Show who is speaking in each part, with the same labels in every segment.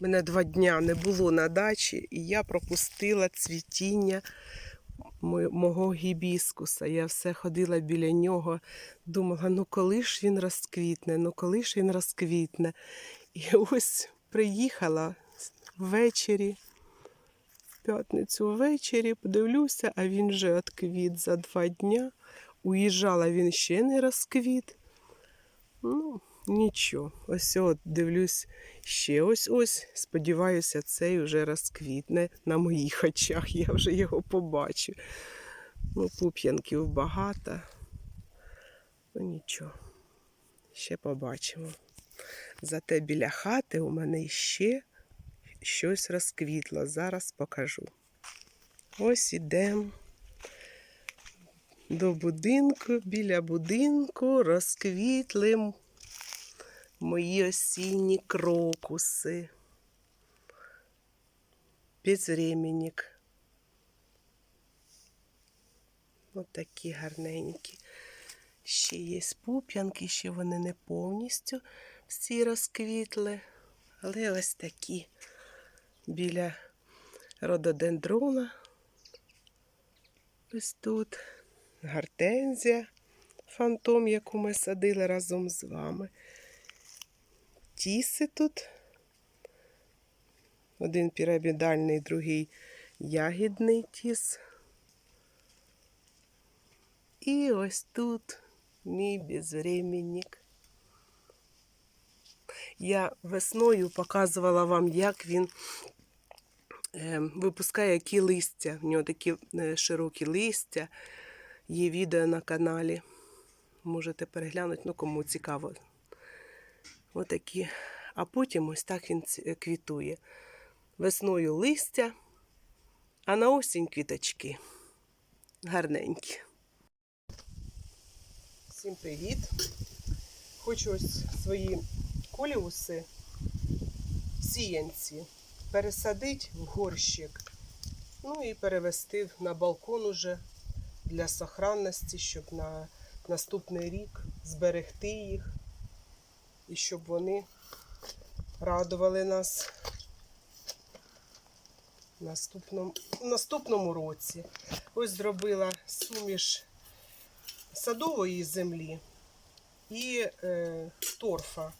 Speaker 1: Мене два дня не було на дачі, і я пропустила цвітіння мого гібіскуса. Я все ходила біля нього, думала, ну коли ж він розквітне, ну коли ж він розквітне. І ось приїхала ввечері, в п'ятницю ввечері, подивлюся, а він вже відквіт за два дня. Уїжджала він ще не розквіт. Ну, нічого. Ось от дивлюсь ще ось ось. Сподіваюся, цей вже розквітне на моїх очах. Я вже його побачу. Ну, пуп'янків багато. Ну нічого. Ще побачимо. Зате біля хати у мене ще щось розквітло. Зараз покажу. Ось ідемо до будинку, біля будинку розквітли мої осінні крокуси. Безвременник. Ось такі гарненькі. Ще є пуп'янки, ще вони не повністю всі розквітли, але ось такі біля рододендрона. Ось тут гортензія, фантом, яку ми садили разом з вами. Тіси тут. Один пірамідальний, другий ягідний тіс. І ось тут мій безвременник. Я весною показувала вам, як він е, випускає які листя. В нього такі е, широкі листя. Є відео на каналі. Можете переглянути, ну кому цікаво. Отакі. А потім ось так він квітує. Весною листя, а на осінь квіточки. Гарненькі. Всім привіт! Хочу ось свої коліуси, сіянці, пересадити в горщик. Ну і перевести на балкон уже для сохранності, щоб на наступний рік зберегти їх і щоб вони радували нас в наступному, наступному році. Ось зробила суміш садової землі і е, торфа.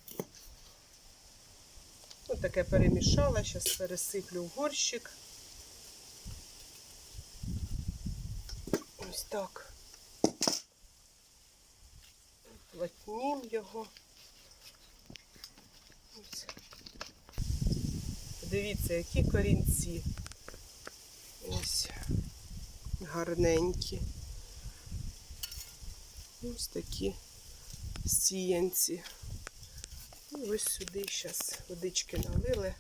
Speaker 1: Ось таке перемішала, зараз пересиплю в горщик. Ось так. Плотнім його. Дивіться, які корінці. Ось гарненькі. Ось такі сіянці. І ось сюди зараз водички налили.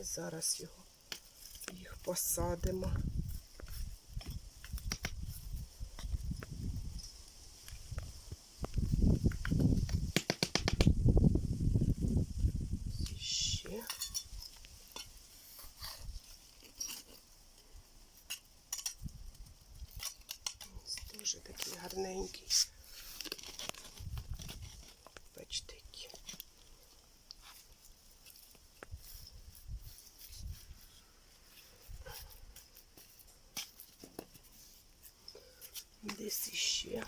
Speaker 1: І зараз його їх посадимо. Ще. Ось дуже такий гарненький. Бачите, які. Десь іще.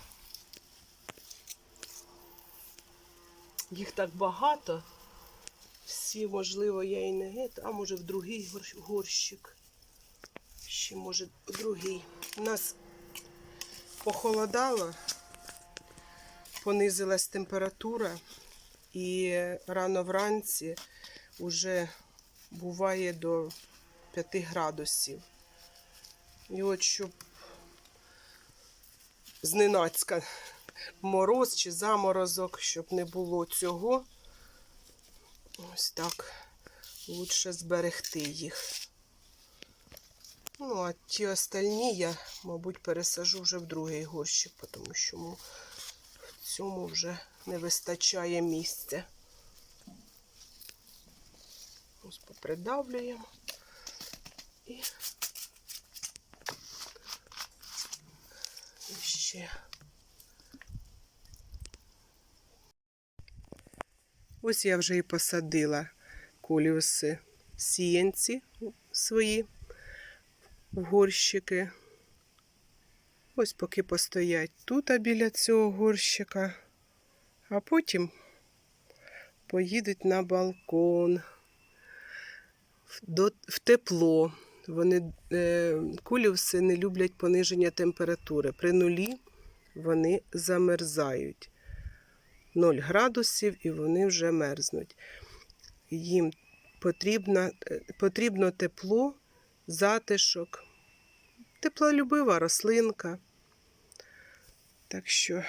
Speaker 1: Їх так багато. Всі, можливо, я і не гет, а може в другий горщик. Ще може другий. У нас похолодало, понизилась температура, і рано вранці вже буває до 5 градусів. І от щоб зненацька мороз чи заморозок, щоб не було цього, ось так лучше зберегти їх. Ну, а ті остальні я, мабуть, пересажу вже в другий горщик, тому що в цьому вже не вистачає місця. Ось попридавлюємо. І, ще. Ось я вже і посадила коліуси сіянці свої в горщики. Ось поки постоять тут біля цього горщика, а потім поїдуть на балкон в, в тепло. Вони е, кулівси не люблять пониження температури. При нулі вони замерзають. 0 градусів і вони вже мерзнуть. Їм потрібно, е, потрібно тепло, затишок, теплолюбива рослинка. Так що,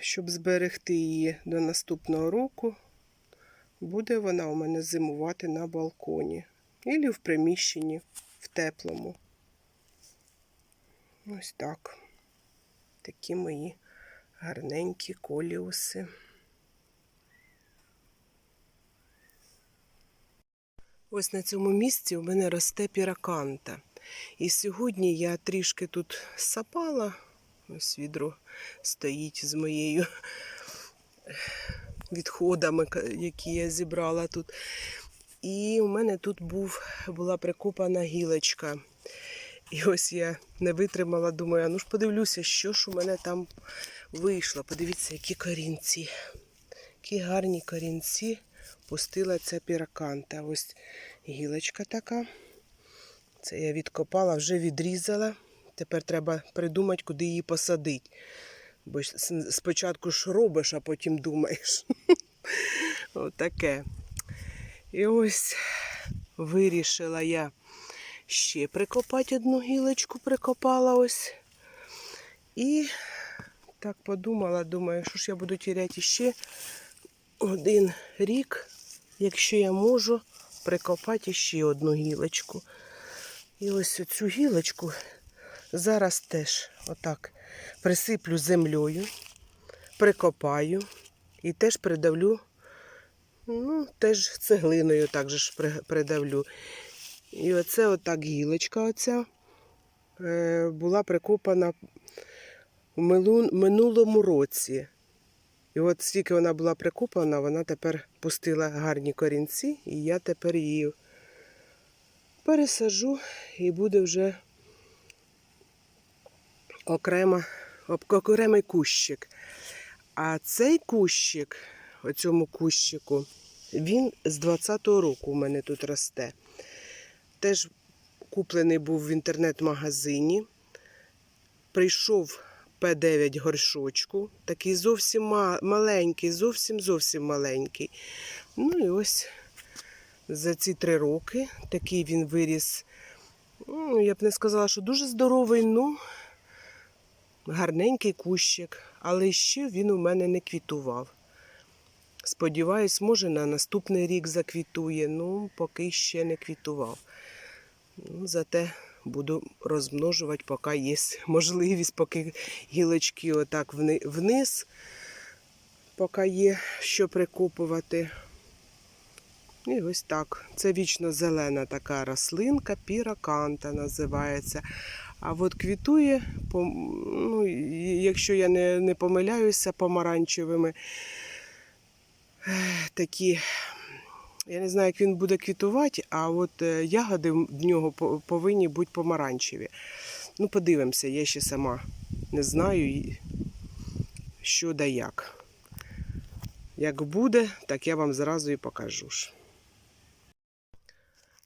Speaker 1: щоб зберегти її до наступного року, буде вона у мене зимувати на балконі. Ілі в приміщенні в теплому. Ось так. Такі мої гарненькі коліуси. Ось на цьому місці у мене росте піраканта. І сьогодні я трішки тут сапала. Ось відро стоїть з моєю відходами, які я зібрала тут. І у мене тут був, була прикопана гілочка. І ось я не витримала, думаю, ну ж подивлюся, що ж у мене там вийшло. Подивіться, які корінці. Які гарні корінці пустила ця піраканта. Ось гілочка така. Це я відкопала, вже відрізала. Тепер треба придумати, куди її посадити. Бо спочатку ж робиш, а потім думаєш. Отаке. І ось вирішила я ще прикопати одну гілочку, прикопала ось. І так подумала, думаю, що ж я буду тіряти ще один рік, якщо я можу прикопати ще одну гілочку. І ось цю гілочку зараз теж отак присиплю землею, прикопаю і теж придавлю, ну, теж цеглиною так же ж придавлю. І оце отак гілочка оця е, була прикопана в минулому році. І от стільки вона була прикопана, вона тепер пустила гарні корінці, і я тепер її пересажу і буде вже окрема, окремий кущик. А цей кущик, оцьому кущику, він з 20-го року у мене тут росте. Теж куплений був в інтернет-магазині. Прийшов П9 горшочку, такий зовсім маленький, зовсім зовсім маленький. Ну і ось за ці три роки такий він виріс. Ну, я б не сказала, що дуже здоровий, ну гарненький кущик, але ще він у мене не квітував. Сподіваюсь, може на наступний рік заквітує, ну поки ще не квітував. Ну, зате буду розмножувати, поки є можливість, поки гілочки отак вниз, поки є що прикопувати. І ось так. Це вічно зелена така рослинка, піраканта називається. А от квітує, ну, якщо я не, не помиляюся, помаранчевими такі. Я не знаю, як він буде квітувати, а от е, ягоди в нього повинні бути помаранчеві. Ну, подивимося, я ще сама не знаю, що да як. Як буде, так я вам зразу і покажу. ж.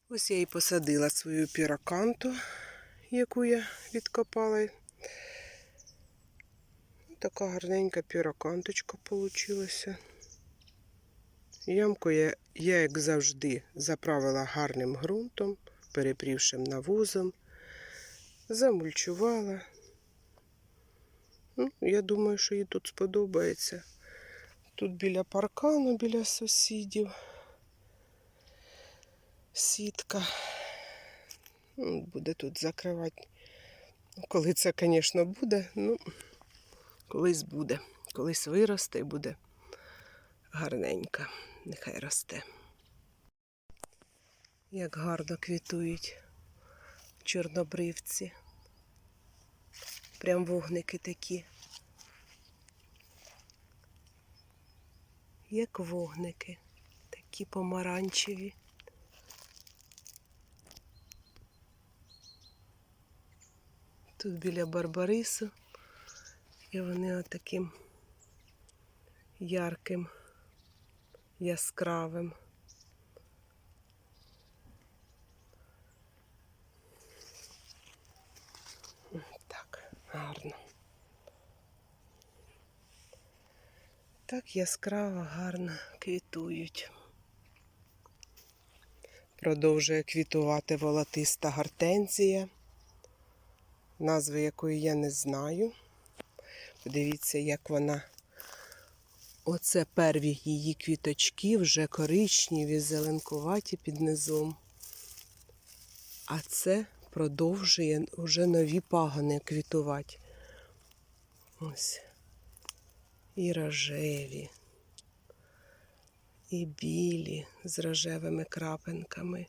Speaker 1: Ось я і посадила свою піраканту, яку я відкопала. Така гарненька піраканточка вийшла. Ямку я, я, як завжди, заправила гарним ґрунтом, перепрівшим навозом, замульчувала. Ну, я думаю, що їй тут сподобається. Тут біля паркану, біля сусідів. Сітка. Ну, Буде тут закривати. Коли це, звісно, буде, ну, колись буде. Колись виросте і буде гарненька. Нехай росте. Як гарно квітують чорнобривці. Прям вогники такі. Як вогники. такі помаранчеві. Тут біля Барбарису. І вони отаким ярким, яскравим. Так, гарно. Так яскраво, гарно квітують. Продовжує квітувати волотиста гортензія, назви якої я не знаю. Подивіться, як вона. Оце перві її квіточки, вже коричневі, зеленкуваті під низом. А це продовжує вже нові пагони квітувати. Ось. І рожеві, і білі з рожевими крапинками.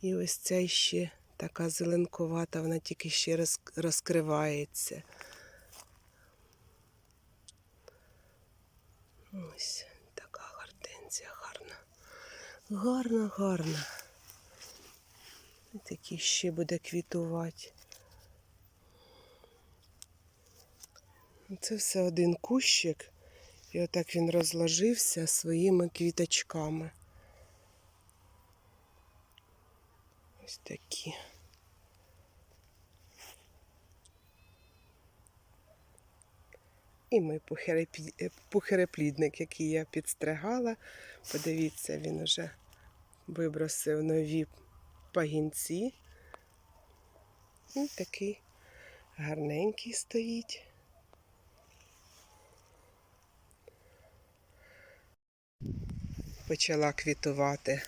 Speaker 1: І ось ця ще така зеленкувата, вона тільки ще розкривається. Ось така гортензія гарна. Гарна, гарна. І Такі ще буде квітувати. Це все один кущик, і отак він розложився своїми квіточками. Ось такі. І мій е, пухереплідник, який я підстригала. Подивіться, він уже вибросив нові пагінці. І такий гарненький стоїть. Почала квітувати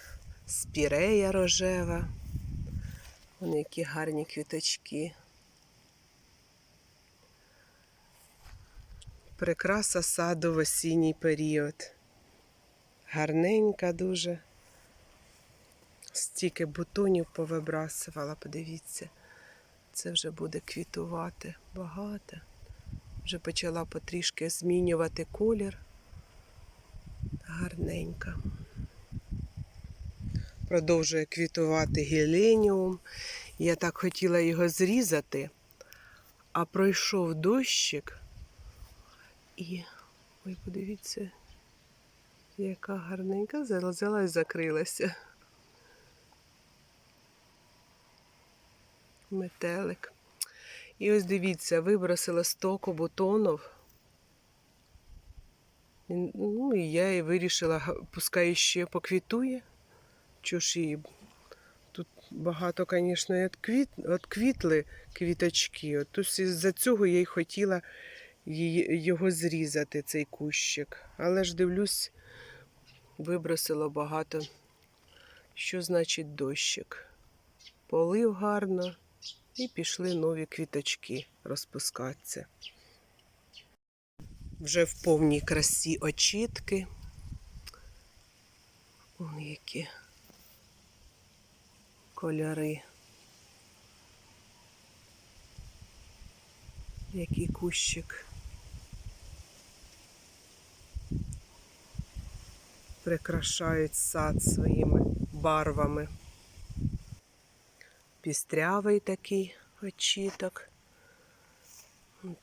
Speaker 1: спірея рожева. Вони які гарні квіточки. Прикраса саду в осінній період. Гарненька дуже. Стільки бутонів повибрасувала, подивіться. Це вже буде квітувати багато. Вже почала потрішки змінювати колір. Гарненька. Продовжує квітувати геленіум. Я так хотіла його зрізати, а пройшов дощик. І, ой, подивіться, яка гарненька взяла і закрилася. Метелик. І ось дивіться, вибросила стоку бутонів. Ну, і я і вирішила, пускай ще поквітує. Чого ж її? Тут багато, звісно, і отквіт, отквітли квіточки. От із-за цього я й хотіла його зрізати, цей кущик. Але ж дивлюсь, вибросило багато. Що значить дощик? Полив гарно і пішли нові квіточки розпускатися. Вже в повній красі очітки. Вон які кольори. Який кущик. Прикрашають сад своїми барвами. Пістрявий такий очіток.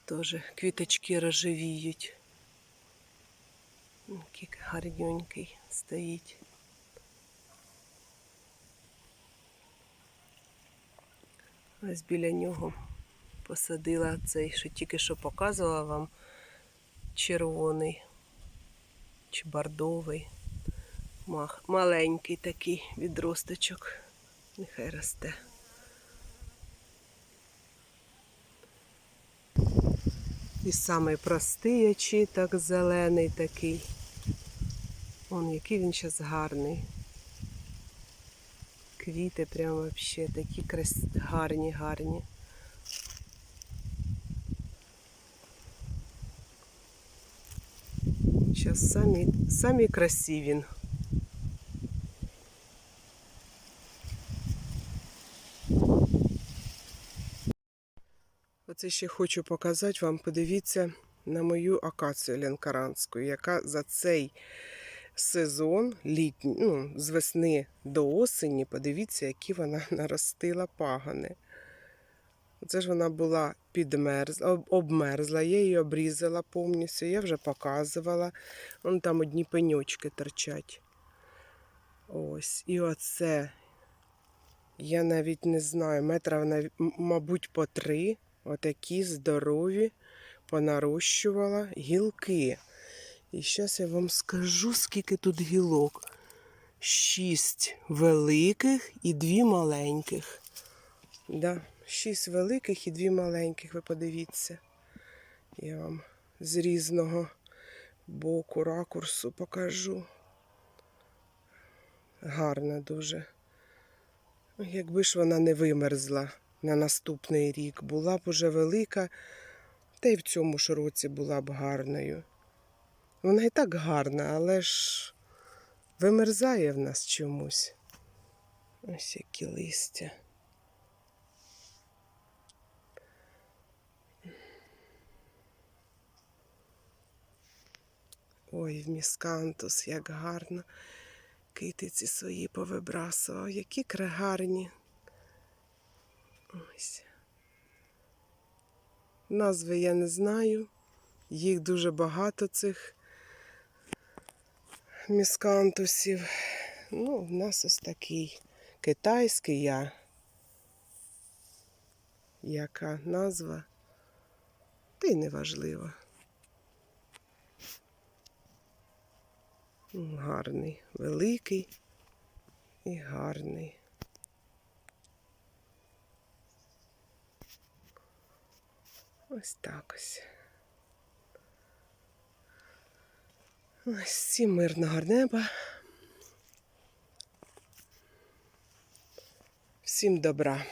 Speaker 1: Теж квіточки рожевіють. Який гарненький стоїть. Ось біля нього посадила цей, що тільки що показувала вам, червоний чи бордовий. Маленький такий відросточок. Нехай росте. І самий простий очіток, зелений такий. Он який він зараз гарний. Квіти прямо вообще такі крас... гарні, гарні. Зараз самі, самі красиві. Оце ще хочу показати вам. Подивіться на мою акацію ленкаранську, яка за цей сезон літній, ну, з весни до осені. Подивіться, які вона наростила пагони. Це ж вона була підмерзла, обмерзла, я її обрізала повністю, я вже показувала. Вон там одні пеньочки торчать. Ось. І оце. Я навіть не знаю, метра, мабуть, по три. Отакі здорові, понарощувала гілки. І зараз я вам скажу, скільки тут гілок. Шість великих і дві маленьких. Да, шість великих і дві маленьких, ви подивіться. Я вам з різного боку ракурсу покажу. Гарна дуже. Ну, Якби ж вона не вимерзла на наступний рік, була б уже велика, та й в цьому ж році була б гарною. Вона і так гарна, але ж вимерзає в нас чомусь. Ось які листя. Ой, в міскантус, як гарно. Китиці свої повибрасував, які гарні. Ось. Назви я не знаю. Їх дуже багато цих міскантусів. Ну, в нас ось такий китайський я. Яка назва? Та й неважливо. Гарний, великий і гарний. Ось так ось. Ось всім мирного неба. Всім добра.